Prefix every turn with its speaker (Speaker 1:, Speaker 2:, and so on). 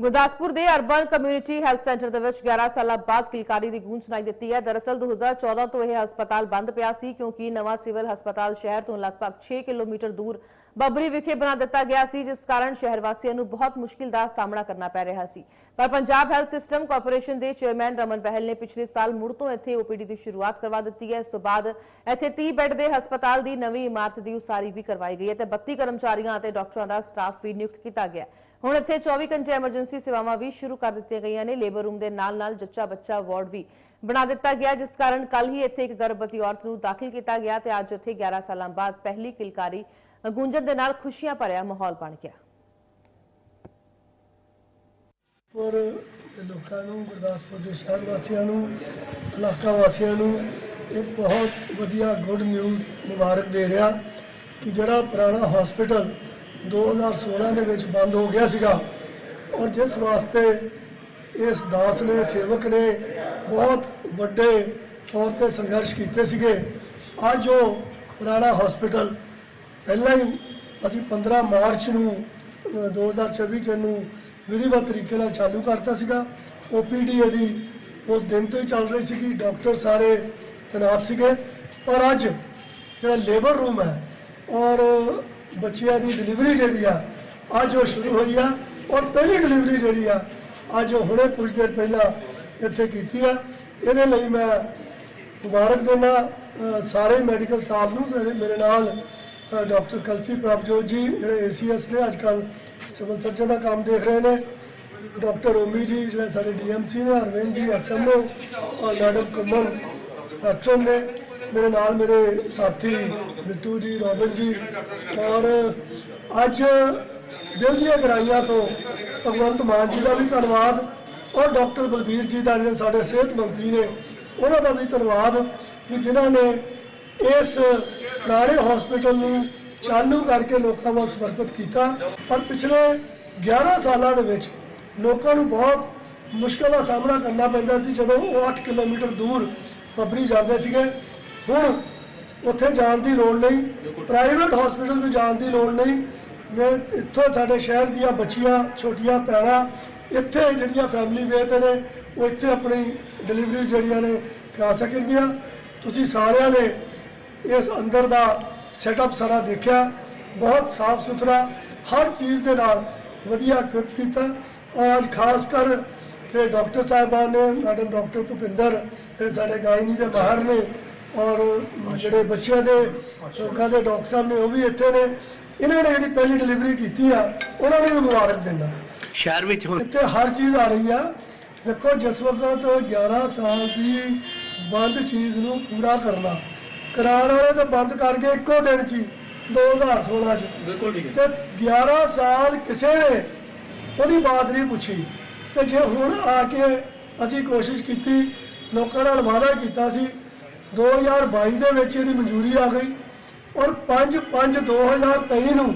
Speaker 1: ਗੁਰਦਾਸਪੁਰ ਦੇ urban community health centre ਦੇ ਵਿੱਚ 11 ਸਾਲਾਂ ਬਾਅਦ ਕਿਲਕਾਰੀ ਦੀ ਗੂੰਜ ਸੁਣਾਈ ਦਿੱਤੀ ਹੈ। ਦਰਅਸਲ 2014 ਤੋਂ ਇਹ ਹਸਪਤਾਲ ਬੰਦ ਪਿਆ ਸੀ ਕਿਉਂਕਿ ਨਵਾਂ ਸਿਵਲ ਹਸਪਤਾਲ ਸ਼ਹਿਰ ਤੋਂ ਲਗਭਗ 6 ਕਿਲੋਮੀਟਰ ਦੂਰ ਬੱਬਰੀ ਵਿਖੇ ਬਣਾ ਦਿੱਤਾ ਗਿਆ ਸੀ, ਜਿਸ ਕਾਰਨ ਸ਼ਹਿਰ ਵਾਸੀਆਂ ਨੂੰ ਬਹੁਤ ਮੁਸ਼ਕਿਲ ਦਾ ਸਾਹਮਣਾ ਕਰਨਾ ਪੈ ਰਿਹਾ ਸੀ। ਪਰ ਪੰਜਾਬ ਹੈਲਥ ਸਿਸਟਮ ਕਾਰਪੋਰੇਸ਼ਨ ਦੇ ਚੇਅਰਮੈਨ ਰਮਨ ਬਹਿਲ ਨੇ ਪਿਛਲੇ ਸਾਲ ਮੁੜ ਤੋਂ ਇੱਥੇ ਓਪੀਡੀ ਦੀ ਸ਼ੁਰੂਆਤ ਕਰਵਾ ਦਿੱਤੀ ਹੈ। ਇਸ ਤੋਂ ਬਾਅਦ ਇੱਥੇ 30 ਬੈੱਡ ਦੇ ਹਸਪਤਾਲ ਦੀ ਨਵੀਂ ਇਮਾਰਤ ਦੀ ਉਸਾਰੀ ਵੀ ਕਰਵਾਈ ਗਈ ਹੈ ਤੇ 32 ਕਰਮਚਾਰੀਆਂ ਅਤੇ ਡਾਕਟਰਾਂ ਦਾ ਸਟਾਫ ਵੀ ਨਿਯੁਕਤ ਕੀਤਾ ਗਿਆ ਹੁਣ ਇੱਥੇ 24 ਘੰਟੇ ਐਮਰਜੈਂਸੀ ਸੇਵਾਵਾਂ ਵੀ ਸ਼ੁਰੂ ਕਰ ਦਿੱਤੀਆਂ ਗਈਆਂ ਨੇ। ਲੇਬਰ ਰੂਮ ਦੇ ਨਾਲ-ਨਾਲ ਜੱਚਾ ਬੱਚਾ ਵਾਰਡ ਵੀ ਬਣਾ ਦਿੱਤਾ ਗਿਆ, ਜਿਸ ਕਾਰਨ ਕੱਲ ਹੀ ਇੱਥੇ ਇੱਕ ਗਰਭਵਤੀ ਔਰਤ ਨੂੰ ਦਾਖਲ ਕੀਤਾ ਗਿਆ ਤੇ ਅੱਜ ਉੱਥੇ 11 ਸਾਲਾਂ ਬਾਅਦ ਪਹਿਲੀ ਕਿਲਕਾਰੀ ਗੂੰਜਣ ਦੇ ਨਾਲ ਖੁਸ਼ੀਆਂ ਭਰਿਆ ਮਾਹੌਲ ਬਣ ਗਿਆ।
Speaker 2: ਔਰ ਲੋਕਾਂ ਨੂੰ, ਗੁਰਦਾਸਪੁਰ ਦੇ ਸ਼ਹਿਰ ਵਾਸੀਆਂ ਨੂੰ, ਇਲਾਕਾ ਵਾਸੀਆਂ ਨੂੰ ਇਹ ਬਹੁਤ ਵਧੀਆ ਗੁੱਡ ਨਿਊਜ਼ ਮੁਬਾਰਕ ਦੇ ਰਿਹਾ ਕਿ ਜਿਹੜਾ ਪੁਰਾਣਾ ਹਸਪੀਟਲ 2016 ਦੇ ਵਿੱਚ ਬੰਦ ਹੋ ਗਿਆ ਸੀਗਾ ਔਰ ਜਿਸ ਵਾਸਤੇ ਇਸ ਦਾਸ ਨੇ, ਸੇਵਕ ਨੇ ਬਹੁਤ ਵੱਡੇ ਤੌਰ ਤੇ ਸੰਘਰਸ਼ ਕੀਤੇ ਸੀਗੇ, ਅੱਜ ਉਹ ਪੁਰਾਣਾ ਹਸਪੀਟਲ ਪਹਿਲਾਂ ਹੀ ਅਸੀਂ 15 ਮਾਰਚ ਨੂੰ ਅ, 2024 ਚ ਨੂੰ ਵਿਧੀਵਤ ਤਰੀਕੇ ਨਾਲ ਚਾਲੂ ਕਰਤਾ ਸੀਗਾ। ਓਪੀਡੀ ਇਹਦੀ ਉਸ ਦਿਨ ਤੋਂ ਹੀ ਚੱਲ ਰਹੀ ਸੀਗੀ। ਡਾਕਟਰ ਸਾਰੇ ਤੈਨਾਤ ਸੀਗੇ। ਪਰ ਅੱਜ ਜਿਹੜਾ ਲੇਬਰ ਰੂਮ ਹੈ ਔਰ ਬੱਚਿਆਂ ਦੀ ਡਿਲੀਵਰੀ ਜਿਹੜੀ ਆ ਅੱਜ ਉਹ ਸ਼ੁਰੂ ਹੋਈ ਆ ਔਰ ਪਹਿਲੀ ਡਿਲੀਵਰੀ ਜਿਹੜੀ ਆ ਅੱਜ ਉਹ ਹੁਣੇ ਕੁਝ ਦੇਰ ਪਹਿਲਾਂ ਇੱਥੇ ਕੀਤੀ ਆ। ਇਹਦੇ ਲਈ ਮੈਂ ਮੁਬਾਰਕ ਦੇਣਾ ਅ, ਸਾਰੇ ਮੈਡੀਕਲ ਸਟਾਫ ਨੂੰ ਮੇਰੇ ਨਾਲ ਡਾਕਟਰ ਕਲਸੀ ਪ੍ਰਭਜੋਤ ਜੀ, ਜਿਹੜੇ ਏਸੀਐਸ ਨੇ ਅੱਜ ਕੱਲ ਸਿਵਲ ਸਰਜਨ ਦਾ ਕੰਮ ਦੇਖ ਰਹੇ ਨੇ। ਡਾਕਟਰ ਓਮੀ ਜੀ, ਜਿਹੜੇ ਸਾਡੇ ਡੀਐਮਸੀ ਨੇ ਅਰਵਿੰਦ ਜੀ ਐਸਐਮਓ ਔਰ ਮੈਡਮ ਕੁਮਨ ਡਾਕਟਰ ਨੇ। ਮੇਰੇ ਨਾਲ ਮੇਰੇ ਸਾਥੀ ਬਿੱਟੂ ਜੀ, ਰੋਬਨ ਜੀ। ਔਰ ਅੱਜ ਦਿਲ ਦੀਆਂ ਗਰਾਈਆਂ ਤੋਂ ਭਗਵੰਤ ਮਾਨ ਜੀ ਦਾ ਵੀ ਧੰਨਵਾਦ, ਔਰ ਡਾਕਟਰ ਬਲਬੀਰ ਜੀ ਦਾ ਜਿਹੜੇ ਸਾਡੇ ਸਿਹਤ ਮੰਤਰੀ ਨੇ, ਉਹਨਾਂ ਦਾ ਵੀ ਧੰਨਵਾਦ ਕਿ ਜਿਨ੍ਹਾਂ ਨੇ ਇਸ ਪੁਰਾਣੇ ਹਸਪੀਟਲ ਨੂੰ ਚਾਲੂ ਕਰਕੇ ਲੋਕਾਂ ਵੱਲ ਸਮਰਪਿਤ ਕੀਤਾ। ਪਰ ਪਿਛਲੇ 11 ਸਾਲਾਂ ਦੇ ਵਿੱਚ ਲੋਕਾਂ ਨੂੰ ਬਹੁਤ ਮੁਸ਼ਕਲ ਦਾ ਸਾਹਮਣਾ ਕਰਨਾ ਪੈਂਦਾ ਸੀ ਜਦੋਂ ਉਹ 8 ਕਿਲੋਮੀਟਰ ਦੂਰ ਬੱਬਰੀ ਜਾਂਦੇ ਸੀਗੇ। ਹੁਣ ਉੱਥੇ ਜਾਣ ਦੀ ਲੋੜ ਨਹੀਂ ਪ੍ਰਾਈਵੇਟ ਹਸਪੀਟਲ ਤੇ ਜਾਣ ਦੀ ਲੋੜ ਨਹੀਂ। ਮੈਂ ਇੱਥੋਂ ਸਾਡੇ ਸ਼ਹਿਰ ਦੀਆਂ ਬੱਚੀਆਂ ਛੋਟੀਆਂ ਭੈਣਾਂ ਇੱਥੇ ਜਿਹੜੀਆਂ ਫੈਮਿਲੀ ਵੇ ਤੇ ਨੇ ਉਹ ਇੱਥੇ ਆਪਣੀ ਡਿਲੀਵਰੀ ਜਿਹੜੀਆਂ ਨੇ ਕਰਾ ਸਕਣਗੀਆਂ। ਤੁਸੀਂ ਸਾਰਿਆਂ ਨੇ ਇਸ ਅੰਦਰ ਦਾ ਸੈਟਅਪ ਸਾਰਾ ਦੇਖਿਆ ਬਹੁਤ ਸਾਫ਼ ਸੁਥਰਾ ਹਰ ਚੀਜ਼ ਦੇ ਨਾਲ ਵਧੀਆ ਕੀਤਾ। ਔਰ ਅੱਜ ਖਾਸ ਕਰ ਜਿਹੜੇ ਡਾਕਟਰ ਸਾਹਿਬਾਨ ਨੇ ਮੈਡਮ ਡਾਕਟਰ ਭੁਪਿੰਦਰ ਜਿਹੜੇ ਸਾਡੇ ਗਾਇਨੀ ਦੇ ਮਾਹਰ ਨੇ ਔਰ ਜਿਹੜੇ ਬੱਚਿਆਂ ਦੇ ਲੋਕਾਂ ਦੇ ਡਾਕਟਰ ਸਾਹਿਬ ਨੇ ਉਹ ਵੀ ਇੱਥੇ ਨੇ। ਇਹਨਾਂ ਨੇ ਜਿਹੜੀ ਪਹਿਲੀ ਡਿਲੀਵਰੀ ਕੀਤੀ ਆ ਉਹਨਾਂ ਨੂੰ ਵੀ ਮੁਬਾਰਕ ਦਿੰਦਾ।
Speaker 3: ਸ਼ਹਿਰ ਵਿੱਚ ਹੁਣ
Speaker 2: ਇੱਥੇ ਹਰ ਚੀਜ਼ ਆ ਰਹੀ ਆ। ਦੇਖੋ ਜਿਸ ਵਕਤ 11 ਸਾਲ ਦੀ ਬੰਦ ਚੀਜ਼ ਨੂੰ ਪੂਰਾ ਕਰਨਾ ਕਰਾਉਣ ਵਾਲੇ ਤਾਂ ਬੰਦ ਕਰ ਗਏ ਇੱਕੋ ਦਿਨ ਚ ਹੀ 2016 ਚ।
Speaker 3: ਬਿਲਕੁਲ ਠੀਕ
Speaker 2: ਤੇ 11 ਸਾਲ ਕਿਸੇ ਨੇ ਉਹਦੀ ਬਾਤ ਨਹੀਂ ਪੁੱਛੀ। ਤੇ ਜੇ ਹੁਣ ਆ ਕੇ ਅਸੀਂ ਕੋਸ਼ਿਸ਼ ਕੀਤੀ ਲੋਕਾਂ ਨਾਲ ਵਾਅਦਾ ਕੀਤਾ ਸੀ 2022 ਦੇ ਵਿੱਚ ਇਹਦੀ ਮਨਜ਼ੂਰੀ ਆ ਗਈ ਔਰ 5 5 2023 ਨੂੰ